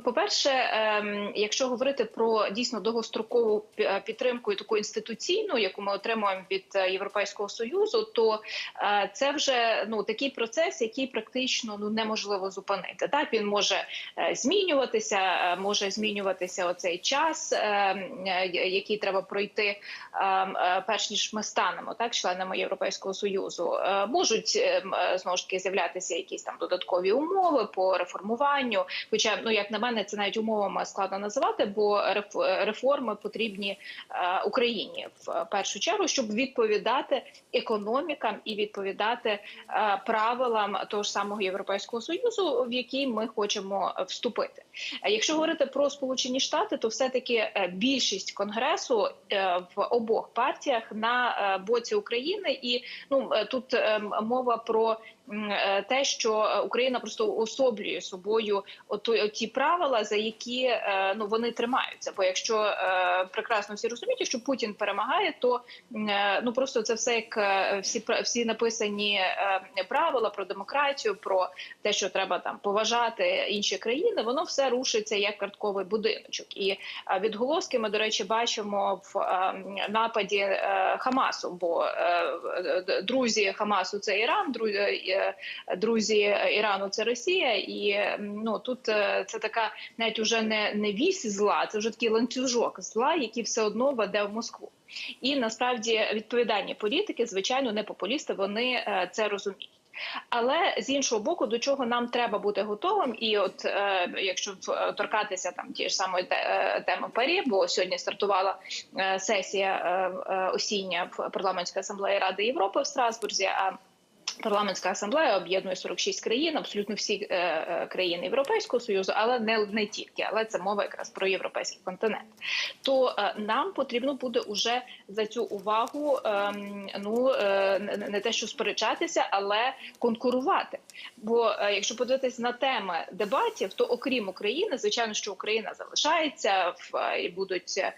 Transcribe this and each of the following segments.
по перше, ем, якщо говорити про дійсно довгострокову е, підтримку і таку інституційну, яку ми отримуємо від е, Європейського союзу, то е, це вже ну такий процес, який практично ну неможливо зупинити. Так він може змінюватися, може змінюватися оцей час, який треба пройти, е, е, перш ніж ми станемо так членами Європейського союзу. Можуть знову ж таки з'являтися якісь там додаткові умови по реформуванню. Хоча, ну як на мене, це навіть умовами складно називати, бо реф- реформи потрібні е, Україні в першу чергу, щоб відповідати економікам і відповідати е, правилам того ж самого європейського союзу, в який ми хочемо вступити. Якщо говорити про Сполучені Штати, то все таки більшість конгресу е, в обох партіях на е, боці України, і ну е, тут е, мова про е, те, що Україна просто особлює собою ті правила, за які е, ну вони тримаються. Бо якщо е, прекрасно всі розуміють, якщо Путін перемагає, то е, ну просто це все як е, всі всі написані е, правила про демократію, про те, що треба там поважати інші країни, воно все рушиться як картковий будиночок. І е, відголоски ми, до речі, бачимо в е, нападі е, Хамасу. Бо е, друзі Хамасу це Іран, друзі, е, друзі Ірану це Росія. І е, ну тут е, це така навіть уже не, не вісь зла, це вже такий ланцюжок зла, який все одно веде в Москву. І насправді відповідальні політики, звичайно, не популісти, вони е, це розуміють. Але з іншого боку, до чого нам треба бути готовим, і от е, якщо торкатися там ті ж самої те- е, теми парі, бо сьогодні стартувала е, сесія е, е, осіння парламентській асамблеї Ради Європи в Страсбурзі. А Парламентська асамблея об'єднує 46 країн, абсолютно всі е, е, країни Європейського союзу, але не, не тільки, але це мова якраз про європейський континент. То е, нам потрібно буде уже за цю увагу ем, ну е, не- те, що сперечатися, але конкурувати. Бо е, якщо подивитися на теми дебатів, то окрім України, звичайно, що Україна залишається в е, будуть е,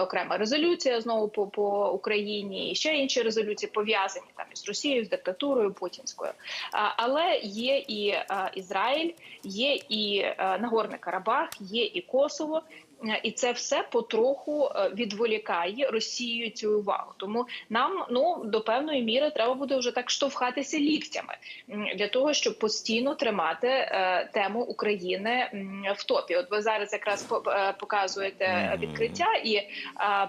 окрема резолюція знову по, по Україні, і ще інші резолюції пов'язані там із Росією, з диктатурою путінською. Але є і Ізраїль, є і е, Нагорний Карабах, є і Косово. І це все потроху е, відволікає Росію цю увагу. Тому нам ну до певної міри треба буде вже так штовхатися ліктями для того, щоб постійно тримати е, тему України в топі. От ви зараз якраз е, показуєте відкриття, і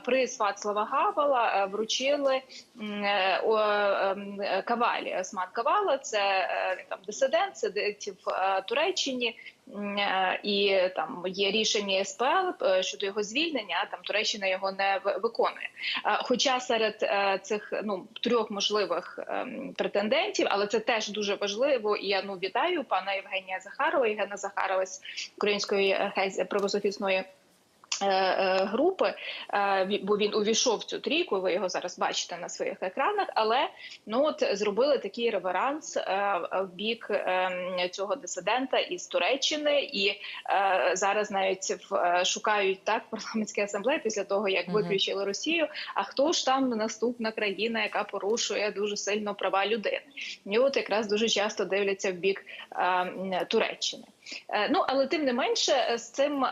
приз Вацлава Гавала вручили ем, Кавалі. Осман Кавала це там дисидент, сидить в Туреччині. Е, І там є рішення СПЛ е, щодо його звільнення. Там Туреччина його не ви- виконує. Е, Хоча серед цих ну трьох можливих ем, претендентів, але це теж дуже важливо. І я ну вітаю пана Євгенія Захарова, Євгена Захарова з української правозахисної. Е, е, Групи, е, бо він увійшов в цю трійку. Ви його зараз бачите на своїх екранах. Але ну от зробили такий реверанс в бік е, цього дисидента із Туреччини, і зараз навіть шукають так парламентські асамблеї після того, як виключили Росію. А хто ж там наступна країна, яка порушує дуже сильно права людини? І от якраз дуже часто дивляться в бік е, Туреччини. Е, Ну але тим не менше е, з цим е,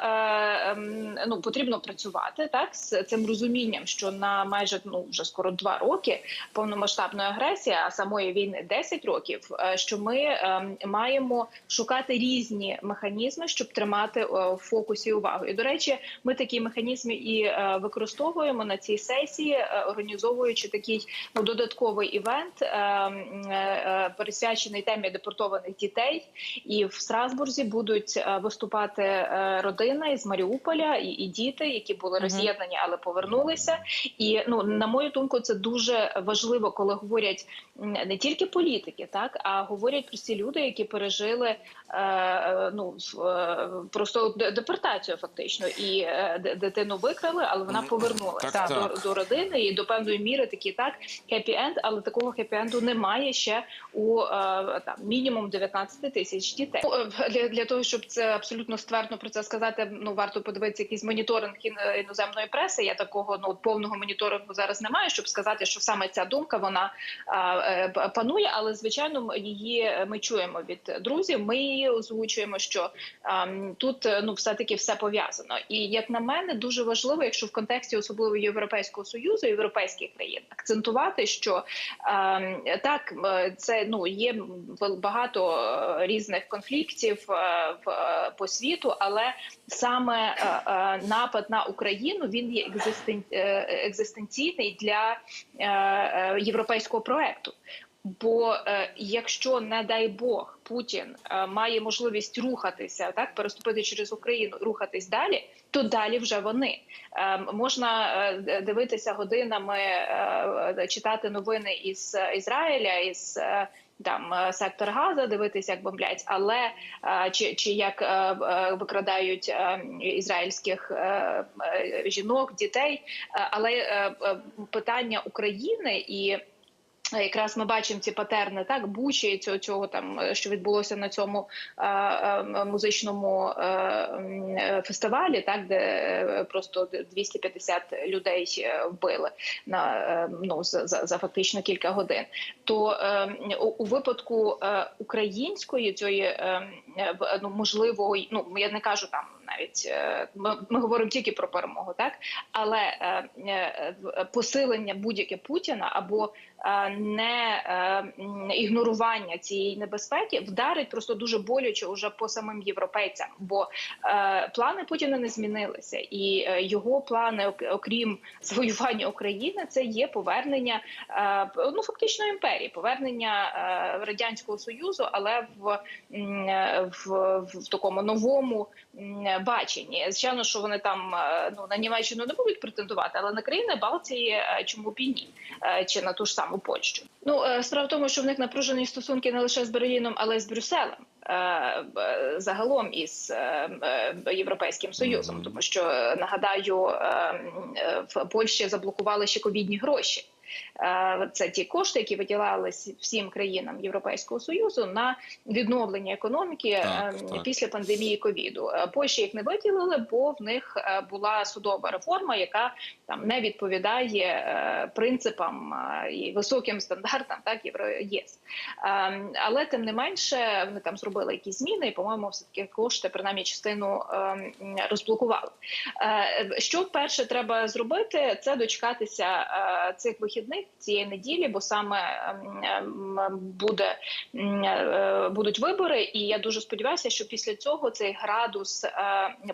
ем, ну потрібно працювати так з цим розумінням, що на майже ну вже скоро два роки повномасштабної агресії, а самої війни 10 років. Що ми ем, маємо шукати різні механізми, щоб тримати в фокусі увагу. І до речі, ми такі механізми і використовуємо на цій сесії, організовуючи такий ну додатковий івент, е, м, е, е, присвячений темі депортованих дітей. І в Страсбурзі будуть е, виступати е, родина із Маріуполя і, і діти, які були роз'єднані, але повернулися. І ну на мою думку, це дуже важливо, коли говорять не тільки політики, так а говорять про ці люди, які пережили е, е, ну в- просто депортацію, фактично, і дитину викрали, але вона повернулася Так, до, так. до родини і до певної міри такі так хеппі енд, але такого хеппі енду немає ще у е, там мінімум 19 тисяч дітей. Для, того, щоб це абсолютно ствердно про це сказати, ну варто подивитися якийсь моніторинг іноземної преси. Я такого ну повного моніторингу зараз не маю, щоб сказати, що саме ця думка вона е, панує. Але звичайно, її ми чуємо від друзів. Ми її озвучуємо, що тут ну все таки все пов'язано. І як на мене, дуже важливо, якщо в контексті особливо Європейського союзу, європейських країн, акцентувати, що Так, е, це ну є багато е, різних конфліктів в е, по світу, але саме е, е, напад на Україну він є е, екзистенційний для е, е, європейського проекту. Бо е, якщо не дай Бог Путін е, має можливість рухатися, так переступити через Україну, рухатись далі, то далі вже вони е, можна е, дивитися годинами, е, е, читати новини із е, Ізраїля, із е, там е, сектор Газа, дивитися, як бомблять, але е, чи, чи як е, викрадають ізраїльських жінок, дітей, але питання України і. Якраз ми бачимо ці патерни, так бучі цього цього там, е, що відбулося на цьому е, е, музичному е, фестивалі, так де е, просто 250 людей е, вбили на е, ну за, за, за фактично кілька годин. То е, у, у випадку е, української цієї е, ну можливо, ну я не кажу там навіть е, ми, ми говоримо тільки про перемогу, так? Але е, е, посилення будь-яке Путіна або не ігнорування цієї небезпеки вдарить просто дуже боляче уже по самим європейцям, бо плани Путіна не змінилися, і його плани, окрім завоювання України, це є повернення ну фактично імперії, повернення радянського союзу, але в, в, в такому новому баченні. Звичайно, що вони там е, ну на Німеччину не будуть претендувати, але на країни Балтії е, чому б і ні, Е, чи на ту ж саму Польщу. Ну справа в тому, що в них напружені стосунки не лише з Берліном, але й з Брюсселем. Загалом із європейським союзом, тому що нагадаю, в Польщі заблокували ще ковідні гроші. Е, Це ті кошти, які виділялись всім країнам Європейського союзу на відновлення економіки Так, е, так. після пандемії ковіду. Е, Польщі їх не виділили, бо в них е, була судова реформа, яка там не відповідає принципам і високим стандартам, так євро ЄС. Е, Але тим не менше вони там зробили якісь зміни, і по-моєму, все таки кошти принаймні частину е, розблокували. Що вперше треба зробити, це дочекатися цих вихідних цієї неділі, бо саме ем, ем, буде е, будуть вибори, і я дуже сподіваюся, що після цього цей градус е,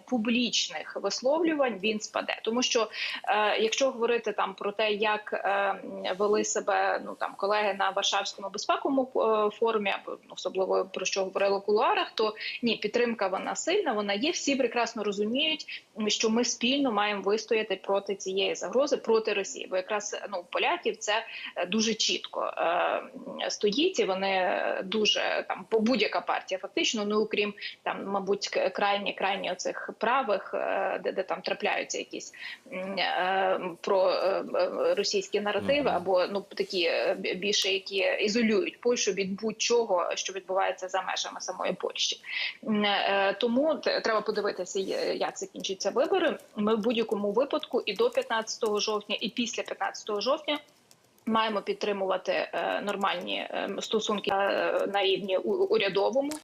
публічних висловлювань він спаде, тому що е, якщо говорити там про те, як вели себе ну там колеги на Варшавському безпековому форумі, або ну, особливо про що говорили в кулуарах, то ні, підтримка вона сильна, вона є. Всі прекрасно розуміють, що ми спільно маємо вистояти проти цієї загрози, проти Росії. Бо якраз ну у поляків це е, дуже чітко е, стоїть, і вони дуже там по будь-яка партія, фактично, ну окрім там, мабуть, крайні крайні оцих правих, е, де, де там трапляються якісь е, про е, е, російські наративи, або ну такі е, більше, які ізолюють Польщу від будь-чого, що відбувається за межами самої Польщі. Е, Тому треба подивитися, як закінчаться вибори. Ми в будь-якому випадку і до 15 жовтня, і після 15 жовтня. Маємо підтримувати е, нормальні е, стосунки е, на рівні урядовому.